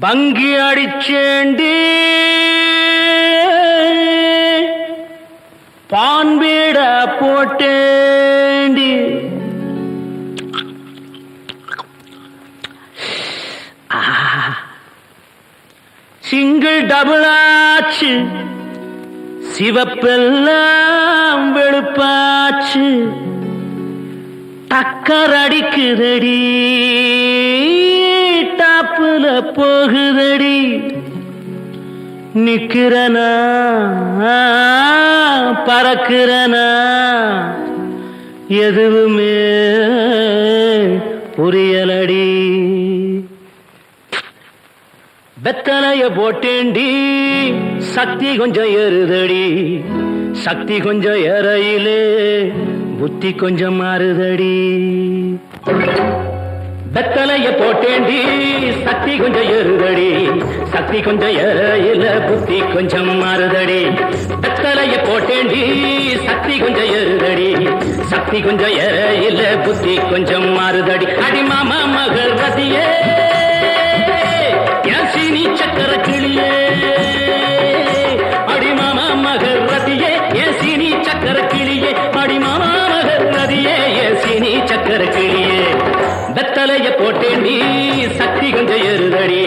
பங்கி அடிச்சேண்டு பான்பீட போட்டேண்டி single double ஆச்சு. சிவப்பெல்லாம் வெளுப்பாச்சு. டக்கர் அடிக்குதடி. டாப்புல போகுதடி. நிக்கிறனா? பறக்கிறனா? எதுவுமே புரியலடி. வெத்தலைய போட்டேண்டி சக்தி கொஞ்சம் ஏறுதடி. சக்தி கொஞ்சம் ஏறையிலே. புத்தி கொஞ்சம் மாறுதடி. வெத்தலைய போட்டேண்டி சக்தி கொஞ்சம் ஏறுதடி. சக்தி கொஞ்சம் ஏறையில புத்தி கொஞ்சம் மாறுதடி. வெத்தலைய போட்டேண்டி சக்தி கொஞ்சம் ஏறுதடி. சக்தி கொஞ்சம் ஏறையில புத்தி கொஞ்சம் மாறுதடி. அடி மாமா மகள் ரதியே சீனி வெத்தலைய போட்டே நீ சக்தி கொஞ்சம் எருதடி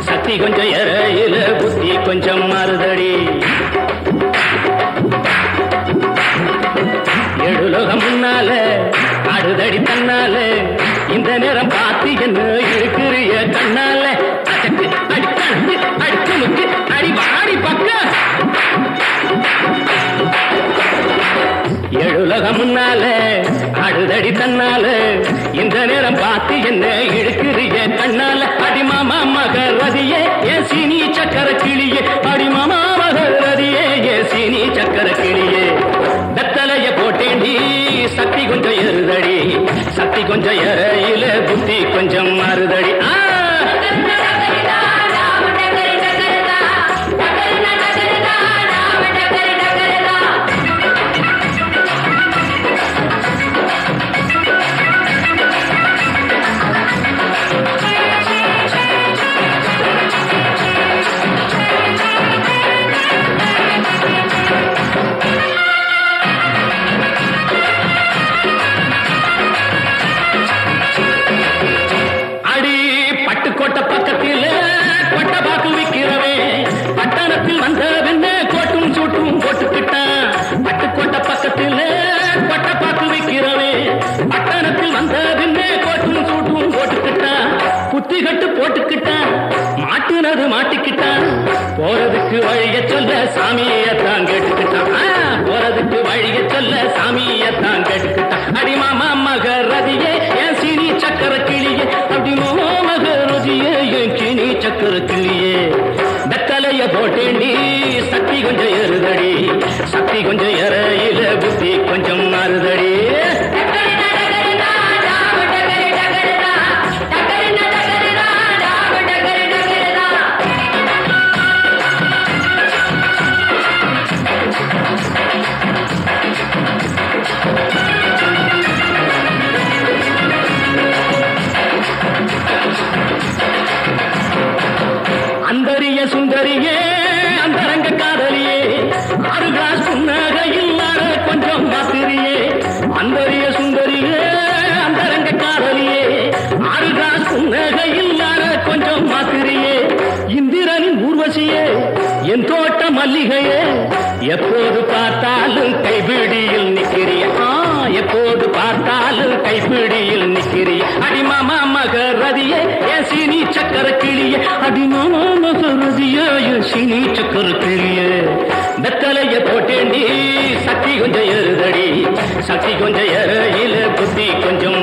சக்தி கொஞ்சம் எறையில புத்தி கொஞ்சம் மறுதடி. எழுலோகம் முன்னால ஆடுதடி தன்னால இந்த நேரம் பார்த்து என்ன எழுலகம் முன்னால அழுதடி தன்னால இந்த நேரம் பார்த்து என்ன இழுக்கிறிய? கண்ணால அடிமாமா மகரதியே ஏ சீனி சக்கர கிளியே. அடிமாமா மகரதியே ஏ சீனி சக்கர கிளியே. வெத்தலைய போட்டேண்டி சக்தி கொஞ்சம் ஏறுதடி. சக்தி கொஞ்சம் எறையில புத்தி கொஞ்சம் வழிய சொல்ல சாமியத்தான் கேட்டுக்கிட்டான். போறதுக்கு வழிய சொல்ல சாமியத்தான் கேட்டுக்கிட்டான். அடிமாமா மகரதியே என் சினி சக்கர கிளியே. அப்படி மாமா மகரதியே என் சினி சக்கர கிளியே. வெத்தலைய போட்டேண்டி சக்தி கொஞ்சம் எருதடி சக்தி கொஞ்சம் ஏறையில என் தோட்ட மல்லிகையே. எப்போது பார்த்தாலும் கைபிடியில் நிற்கிறிய எப்போது பார்த்தாலும் கைபிடியில் நிற்கிறிய அடிமாமா மகரதியே என் சீனி சக்கர கிளிய. அடிமாமா மகரதியே என் சீனி சக்கர கிளிய. வெத்தலைய போட்டேண்டி சக்தி கொஞ்சம் எழுதடி சக்தி கொஞ்சம் புத்தி கொஞ்சம்